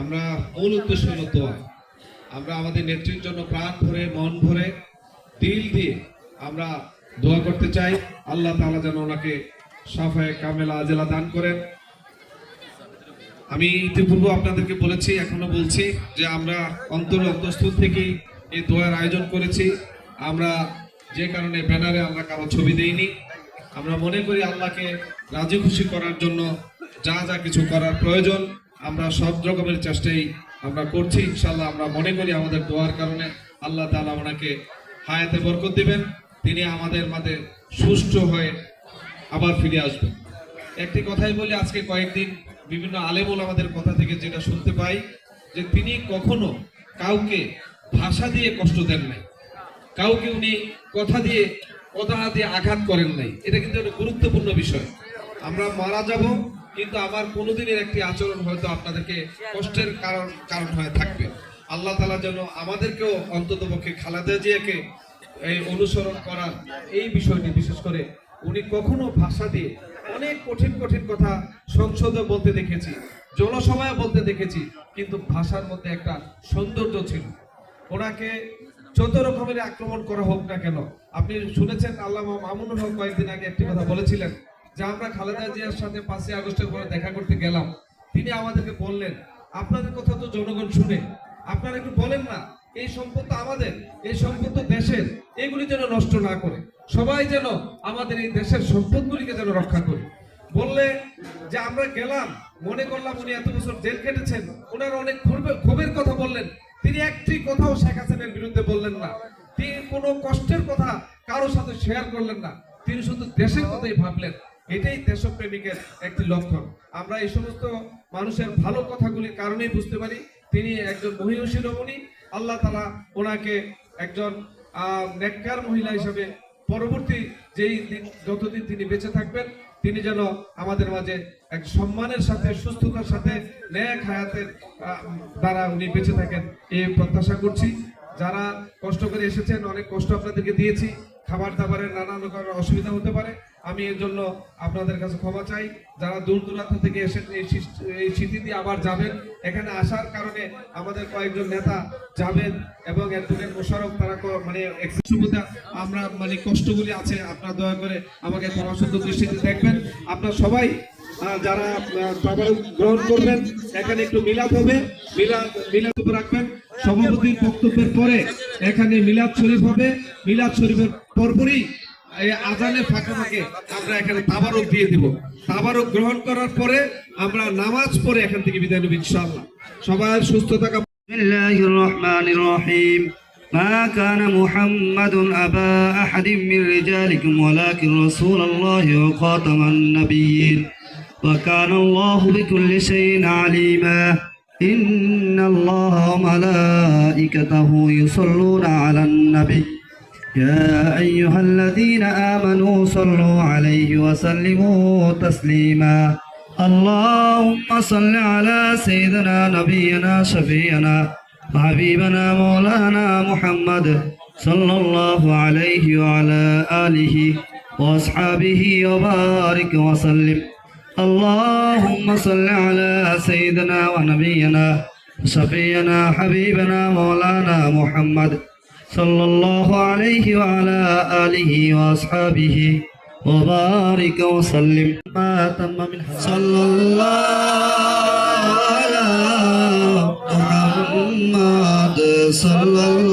আমরা মূল উদ্দেশ্য হলো দোয়া। আমরা আমাদের নেত্রীর জন্য প্রাণ ভরে, মন ভরে, দিল দিয়ে আমরা দোয়া করতে চাই। আল্লাহ তাআলা যেন ওনাকে সাফায়ে কামেলা আজেলা দান করেন। আমি ইতিপূর্বে আপনাদেরকে বলেছি, এখনও বলছি যে আমরা অন্তর অন্তঃস্থল থেকেই এই দোয়ার আয়োজন করেছি। আমরা যে কারণে ব্যানারে আমরা কারও ছবি দেইনি। আমরা মনে করি আল্লাহকে রাজি খুশি করার জন্য যা যা কিছু করার প্রয়োজন। আমরা সব রকমের চেষ্টাই আমরা করছি ইনশাল্লাহ আমরা মনে করি আমাদের দোয়ার কারণে আল্লাহ তাআলা ওনাকে হায়াতে বরকত দিবেন, তিনি আমাদের মাঝে সুষ্ঠু হয়ে আবার ফিরে আসবেন। একটি কথাই বলি, আজকে কয়েকদিন বিভিন্ন আলেমুল আমাদের কথা থেকে যেটা শুনতে পাই, যে তিনি কখনো কাউকে ভাষা দিয়ে কষ্ট দেন নাই। কাউকে উনি কথা দিয়ে কথা দিয়ে আঘাত করেন নাই। এটা কিন্তু একটা গুরুত্বপূর্ণ বিষয়। আমরা মারা যাব কিন্তু আমার কোনোদিনের একটি আচরণ হয়তো আপনাদেরকে কষ্টের কারণ কারণ হয়ে থাকবে। আল্লাহ তালা যেন আমাদেরকেও অন্তত পক্ষে খালেদা জিয়াকে এই অনুসরণ করার এই বিষয়টি, বিশেষ করে উনি কখনো ভাষা দিয়ে অনেক কঠিন কঠিন কথা সংসদে বলতে দেখেছি, জনসভায় বলতে দেখেছি, কিন্তু ভাষার মধ্যে একটা সৌন্দর্য ছিল। ওনাকে যত রকমের আক্রমণ করা হোক না কেন, আপনি শুনেছেন আল্লাহ মামুনুল হক কয়েকদিন আগে একটি কথা বলেছিলেন যে আমরা খালেদা জিয়ার সাথে পাঁচই আগস্টের পরে দেখা করতে গেলাম, তিনি আমাদেরকে বললেন, আপনাদের কথা তো জনগণ শুনে। আপনারা একটু বলেন না, এই সম্পদ আমাদের, এই সম্পদ দেশের। এগুলি যেন নষ্ট না করে। সবাই যেন আমাদের এই দেশের সম্পদগুলিকে যেন রক্ষা করে। বললে যে আমরা গেলাম, মনে করলাম উনি এত বছর জেল কেটেছেন ওনার অনেক ক্ষোভে- ক্ষোভের কথা বললেন। তিনি একটি কথাও শেখ হাসিনার বিরুদ্ধে বললেন না। তিনি কোনো কষ্টের কথা কারোর সাথে শেয়ার করলেন না। তিনি শুধু দেশের কথাই ভাবলেন। এটাই দেশপ্রেমিকের একটি লক্ষণ। আমরা এই সমস্ত মানুষের ভালো কথাগুলির কারণেই বুঝতে পারি, তিনি একজন মহিষী রমণী, আল্লাহ তালা ওনাকে একজন নেককার মহিলা হিসেবে পরবর্তী যেই দিন, যতদিন তিনি বেঁচে থাকবেন, তিনি যেন আমাদের মাঝে এক সম্মানের সাথে, সুস্থতার সাথে, ন্যাক হায়াতের দ্বারা উনি বেঁচে থাকেন এই প্রত্যাশা করছি। যারা কষ্ট করে এসেছেন, অনেক কষ্ট আপনাদেরকে দিয়েছি। খাবার দাবারের নানান রকম অসুবিধা হতে পারে। আমি এর জন্য আপনাদের কাছে ক্ষমা চাই। যারা দূর দূরান্ত থেকে এসে এই স্মৃতি দিয়ে আবার যাবেন এখানে আসার কারণে আমাদের কয়েকজন নেতা যাবেন এবং একজনের মোশারফ তারা মানে আমরা মানে কষ্টগুলি আছে আপনারা দয়া করে আমাকে সুন্দর দৃষ্টিতে দেখবেন। আপনারা সবাই যারা আহ, গ্রহণ করবেন এখানে একটু মিলাদ হবে। মিলাদ মিলাদ রাখবেন। সভাপতির বক্তব্যের পরে এখানে মিলাদ শরীফ হবে মিলাদ শরীফের পরপরই এই আজানের ফাঁকে ফাঁকে আমরা এখানে তাবারক দিয়ে দিব তাবারক গ্রহণ করার পরে আমরা নামাজ পড়ে এখান থেকে বিদায় নেব ইনশাআল্লাহ সবার সুস্থ থাকা بسم الله الرحمن الرحيم ما كان محمد أبا أحد من رجالكم ولكن رسول الله وخاتم النبيين وكان الله بكل شيء عليما إن الله وملائكته يصلون على النبي. يا أيها الذين آمنوا صلوا عليه وسلموا تسليما. اللهم صل على سيدنا نبينا شفيعنا وحبيبنا مولانا محمد صلى الله عليه وعلى آله وأصحابه وبارك وسلم. اللهم صل على سيدنا ونبينا شفيعنا حبيبنا مولانا محمد صلى الله عليه وعلى آله وأصحابه. وبارك وسلم. ما تم من صلى الله على محمد صلى الله